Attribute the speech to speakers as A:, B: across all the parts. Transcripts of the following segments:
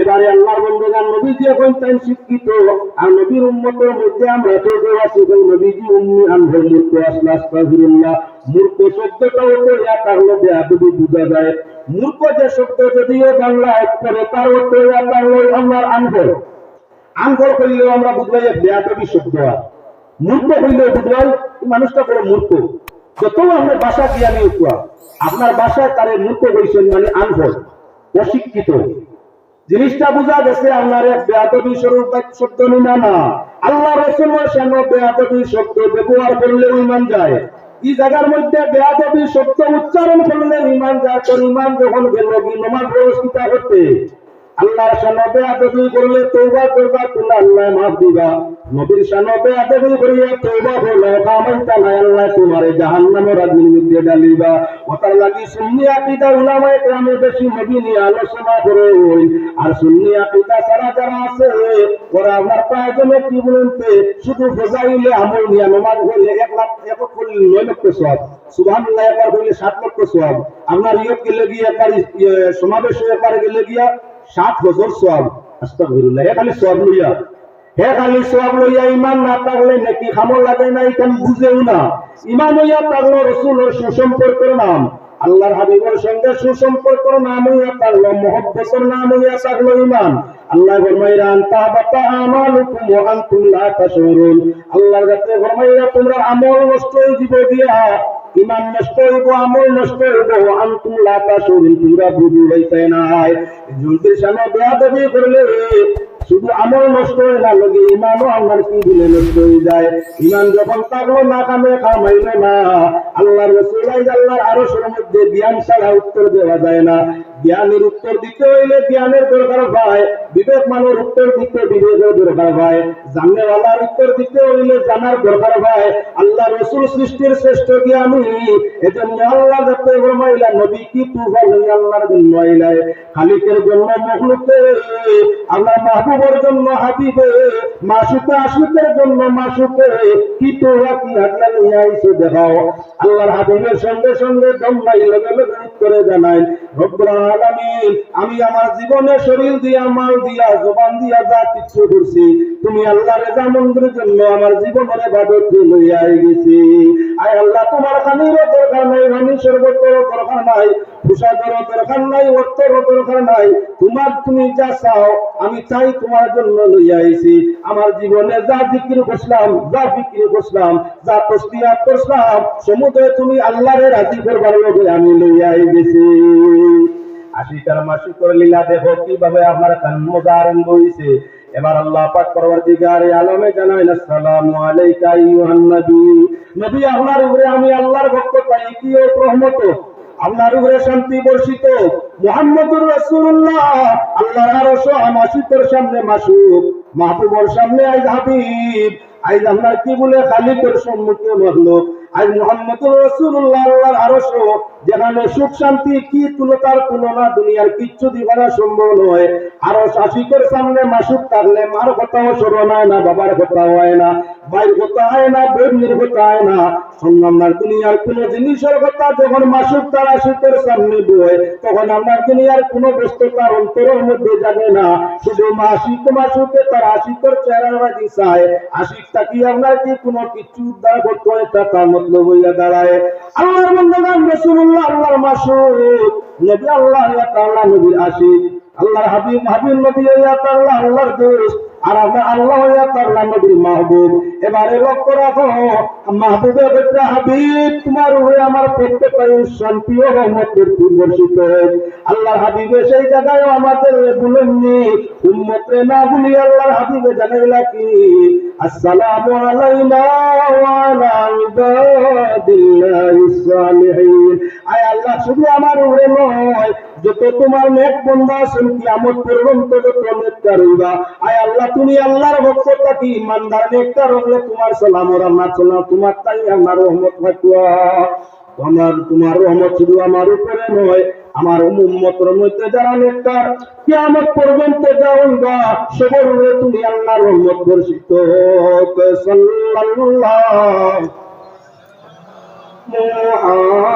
A: এবারে আল্লাহর বন্ধুগান নবীজি এখন তাই শিক্ষিত। আর নবীর উম্মতের মধ্যে আমরা তো আছি ওই নবীজি উম্মি আনহর মূর্খ আসলা আস্তাগফিরুল্লাহ মূর্খ শব্দটাও তো ইয়া যায়। মূর্খ যে শব্দ যদিও বাংলা করে, তার ইয়া আমার করলেও আমরা বুঝবাই যে বেয়াদবি শব্দ। মূর্খ হইলেও বুঝবাই এই মানুষটা বড় মূর্খ। যত আমরা ভাষা জ্ঞানী আপনার ভাষায় তারে মূর্খ বলছেন মানে আনহর অশিক্ষিত। জিনিসটা বোঝা গেছে আপনার এক বেয়াদবি স্বরূপ শব্দ নিনা না আল্লাহ রসুলের সামনে বেয়াদবি শব্দ, ব্যবহার করলে ইমান যায়। এই জায়গার মধ্যে বেয়াদবি শব্দ উচ্চারণ করলে ইমান যায়, তোর ইমান যখন গেল নমাজ ব্যবস্থিতা হতে। আল্লাহর সামনে বেয়াদবি করলে তৌবা করবা তুমি আল্লাহ মাফ দিবা। নবীর সামনে বেয়াদবি করিয়া তৌবা হলো কামাইতা নাই আল্লাহ তোমারে জাহান্নামের আগুনের মধ্যে ডালিবা লাগি সুন্নি আকীদা উলামায়ে কেরামে বেশি নবী আলোচনা করে আর সুন্নি আকীদা ছাড়া যারা আছে ওরা আমার প্রয়োজনে কি বলতে শুধু ফজাইলে আমল নিয়ে নামাজ হইলে এক লাখ এক করলে নয় লক্ষ সব সুবহানাল্লাহ একবার হইলে সাত লক্ষ সব আপনার ইয়ত গেলে গিয়ে একবার ইয়ে, সমাবেশ একবার গেলে গিয়া সাত বছর সব আস্তাগফিরুল্লাহ সব লইয়া। সব লইয়া ইমান না থাকলে নাকি খামর লাগে না এখান বুঝেও না। ইমান হইয়া থাকল সুসম্পর্কের নাম। আল্লাহর হাবিবের সঙ্গে সুসম্পর্কের নাম হইয়া থাকল, মহব্বতের নাম হইয়া থাকল ইমান। আল্লাহ ফরমাইরান তাবাতা আমালুকুম ওয়া আনতুম লা তাশউরুন। আল্লাহর কাছে ফরমাইরা তোমরা আমল নষ্ট হয়ে দিয়া ইমান নষ্ট হইব, আমল নষ্ট হইব, আনতুম শরীর তোমরা বুঝু হইতে নাই। জুলদের সামনে বেয়াদবি করলে শুধু আমল নষ্ট হয়ে না, লগে ইমানও আমার কি দিলে নষ্ট হয়ে যায়। ইমান যখন থাকল না, কামে কামাইলো না, আল্লাহর রসুলাই আল্লাহর আরও মধ্যে বিয়ান ছাড়া উত্তর দেওয়া যায় না। জ্ঞানের উত্তর দিতে হইলে জ্ঞানের দরকার হয় বিবেক মানের উত্তর দিতে বিবেকের দরকার হয় জাননেওয়ালার উত্তর দিতে হইলে জানার দরকার হয় আল্লাহ রসুল সৃষ্টির শ্রেষ্ঠ জ্ঞানী এজন্য আল্লাহ যাতে ফরমাইলা নবী কি হই আল্লাহর জন্য আইলায় খালিকের জন্য মখলুকে আল্লাহ মাহবুবের জন্য হাবিবে মাসুকে আশুকের জন্য মাসুকে কি তোরা কি হাতলা নিয়ে আইসো দেখাও আল্লাহর হাবিবের সঙ্গে সঙ্গে দম্মাই লগে লগে উত্তরে জানাই রব্বুল আমার জীবনে যা তুমি জন্য যা চাও, আমি তোমার জন্য লইয়া আমার জীবনে যা জিকির করছিলাম, যা বিক্রি করছিলাম, যা তসবিহাত করছিলাম, সমুদয় তুমি আল্লাহরে রাজি করবার লগে আমি লইয়া গেছি আশিকার মাসিকর লীলা দেখো, কীভাবে আমার বইছে এবার আল্লাহ পাক পরবর্তীকার আলমে আলাইকা আইয়ুহান নবী। নবী, আপনার উপরে আমি আল্লাহর ভক্ত পাই কি ও উপরে শান্তি বর্ষিত। মুহাম্মদুর রাসূলুল্লাহ, আল্লাহর আরশ সামনে মাসুক মাহবুবর সামনে আইজ হাবিব। আইজ আপনার কি বলে খালিকের সম্মুখে মহলুক আজ মোহাম্মদুর রাসূলুল্লাহ আল্লাহর আরশ যেখানে সুখ শান্তি কি তুলতার তুলনা দুনিয়ার কিচ্ছু দিবানা সম্ভব নয়। আরও শাসিকের সামনে মাসুক থাকলে মার কথাও স্মরণ হয় না বাবার কথা হয় না, ভাইয়ের কথা হয় না বন্ধুর কথা হয় না। সংগ্রামার দুনিয়ার কোন জিনিসের কথা যখন মাসুক তার আশিকের সামনে বয়, তখন আমার দুনিয়ার কোন ব্যস্ততার অন্তরের মধ্যে যাবে না। শুধু মাসিক মাসুকে তার আশিকের চেহারা চায়। আশিক তাকি আপনার কি কোনো কিছু উদ্ধার করতে হয় তা তার মতলব হইয়া দাঁড়ায়। আল্লাহর বন্ধগান রসুল্লাহ আল্লাহর মাসুদ, নবী আল্লাহ তাআলা নবীর আশিক আল্লাহর হাবিব হাবিব নবী, ইয়া তাআলা আল্লাহর দোস্ত। আর আমরা আল্লাহ তাআলা নবীর মাহবুব। এবারে লক্ষ্য রাখো মাহবুবের হাবিব, তোমার আমার প্রত্যেকটাই শান্তি ও রহমতের আল্লাহর হাবিবে সেই জায়গায় আমাদের বলেননি উম্মতে না বলি আল্লাহর হাবিবে জানাইলা কি? আলাইনা আয় আল্লাহ, শুধু আমার উপরে নয় যত তোমার নেক বন্ধা আছেন, কিয়ামত পর্যন্ত যত নেককার হইবা। আয় আল্লাহ, তুমি আল্লাহর ভক্ত থাকি ইমানদার নেককার হলে তোমার সালাম ও রাহমাত সালাম তোমার তাই আমার রহমত থাকুয়া তোমার তোমার রহমত শুধু আমার উপরে নয়, আমার উম্মতের মধ্যে যারা নেককার, কিয়ামত পর্যন্ত যাওয়া সবার উপরে তুমি আল্লাহর রহমত বর্ষিত সাল্লাল্লাহু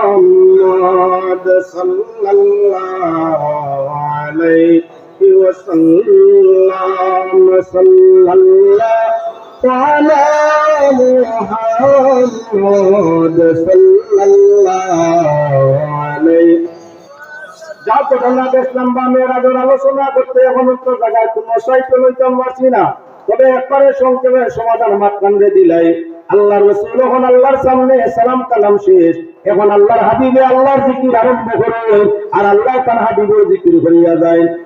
A: محمد صلى الله عليه وسلم صلى الله على محمد صلى الله عليه যা ঘটনা দেখলাম বা মেয়েরাজের আলোচনা করতে এখন উত্তর জায়গায় কোন সাহিত্য লইতাম পারছি না তবে একবারে সংক্ষেপে সমাধান মাঝখানে দিলাই আল্লাহ রসুল এখন আল্লাহর সামনে সালাম কালাম শেষ। এখন আল্লাহর হাবিবে আল্লাহর জিকির আরম্ভ করে আর আল্লাহ তার হাবিবের জিকির করিয়া যায়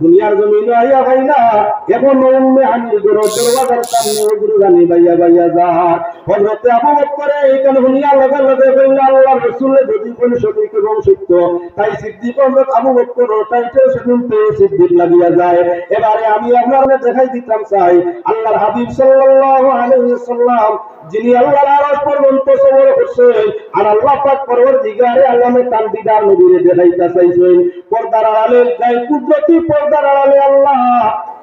A: দুনিয়ার জমিনে আইয়া ভাই না। এখন উম্মে হানির গরো দরওয়াজার সামনে উজরু গানি বাইয়া বাইয়া যার হযরতে আবু বকরে এইখানে হুনিয়া লগে লগে কইলা আল্লাহ রাসূলের যদি কোন সঠিক এবং সত্য, তাই সিদ্দিক হযরত আবু বকর ওটাইতে সেদিন পেয়ে সিদ্দিক লাগিয়া যায়। এবারে আমি আপনাদের দেখাই দিতাম চাই, আল্লাহর হাবিব সাল্লাল্লাহু আলাইহি ওয়াসাল্লাম যিনি আল্লাহর আরশ পর্যন্ত সবর করছেন, আর আল্লাহ পাক পরবর্তীকারে আল্লামে তার দিদার নবীরে দেখাইতা চাইছেন। পর্দার আড়ালে গায়ে কুদরতি পর্দার আড়ালে আল্লাহ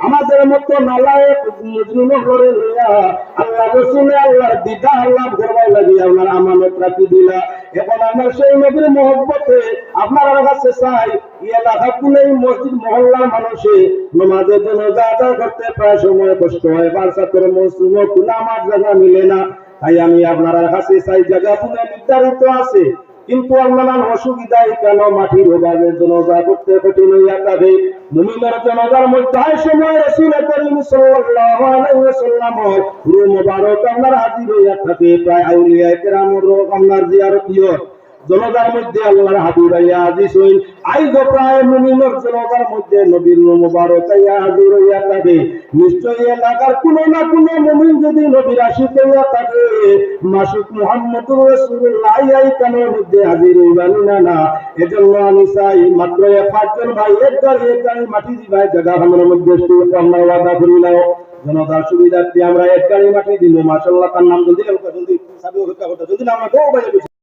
A: আমাদের মতো আল্লাহ আল্লাহর দিদা আল্লাহ আমানত রাখি দিলা। এখন আমার সেই মহব্বতে আপনার কাছে চাই আমি আপনার চাই নির্ধারিত আছে। কিন্তু নানান অসুবিধায় কেন মাটির অভাবের জনজা করতে কঠিন হইয়া যাবে? মুমিনের জনজার মধ্যে আয় সময় রসুল করিম সাল্লাল্লাহু আলাইহি ওয়াসাল্লাম রুম মুবারক আপনার হাজির হইয়া থাকে। প্রায় আউলিয়া কেরাম রোগ আপনার জিয়ারতীয়। জনতার মধ্যে আল্লাহর হাবিব আইয়া হাজির হইন আইজ প্রায় মুমিনের জনতার মধ্যে নবীর মুবারক আইয়া হাজির হইয়া থাকে। নিশ্চয়ই এলাকার কোনো না কোনো মুমিন যদি নবীর আশিক হইয়া থাকে, মাসুক মুহাম্মদুর রাসূলুল্লাহ আই কানের মধ্যে হাজির হইবানি না না। এজন্য আমি চাই মাত্র এক পাঁচজন ভাই, এক গাড়ি এক গাড়ি মাটি দিবাই জায়গা আমার মধ্যে আমরা ওয়াদা করিলাম জনতার সুবিধার্থে আমরা এক গাড়ি মাটি দিব। মাসাল্লাহ তার নাম করতে যদি না আমরা কেউ বাইরে